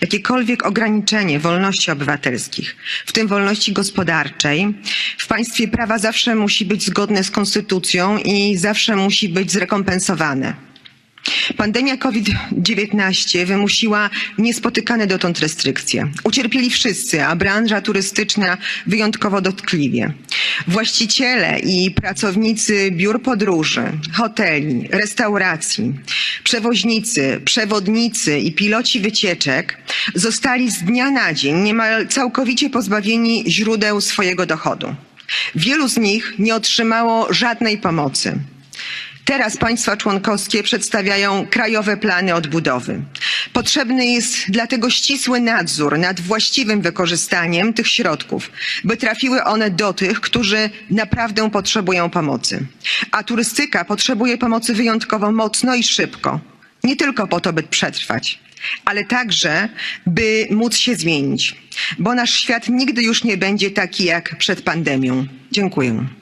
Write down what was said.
jakiekolwiek ograniczenie wolności obywatelskich, w tym wolności gospodarczej, w państwie prawa zawsze musi być zgodne z konstytucją i zawsze musi być zrekompensowane. Pandemia COVID-19 wymusiła niespotykane dotąd restrykcje. Ucierpieli wszyscy, a branża turystyczna wyjątkowo dotkliwie. Właściciele i pracownicy biur podróży, hoteli, restauracji, przewoźnicy, przewodnicy i piloci wycieczek zostali z dnia na dzień niemal całkowicie pozbawieni źródeł swojego dochodu. Wielu z nich nie otrzymało żadnej pomocy. Teraz państwa członkowskie przedstawiają krajowe plany odbudowy. Potrzebny jest dlatego ścisły nadzór nad właściwym wykorzystaniem tych środków, by trafiły one do tych, którzy naprawdę potrzebują pomocy. A turystyka potrzebuje pomocy wyjątkowo mocno i szybko. Nie tylko po to, by przetrwać, ale także, by móc się zmienić, bo nasz świat nigdy już nie będzie taki jak przed pandemią. Dziękuję.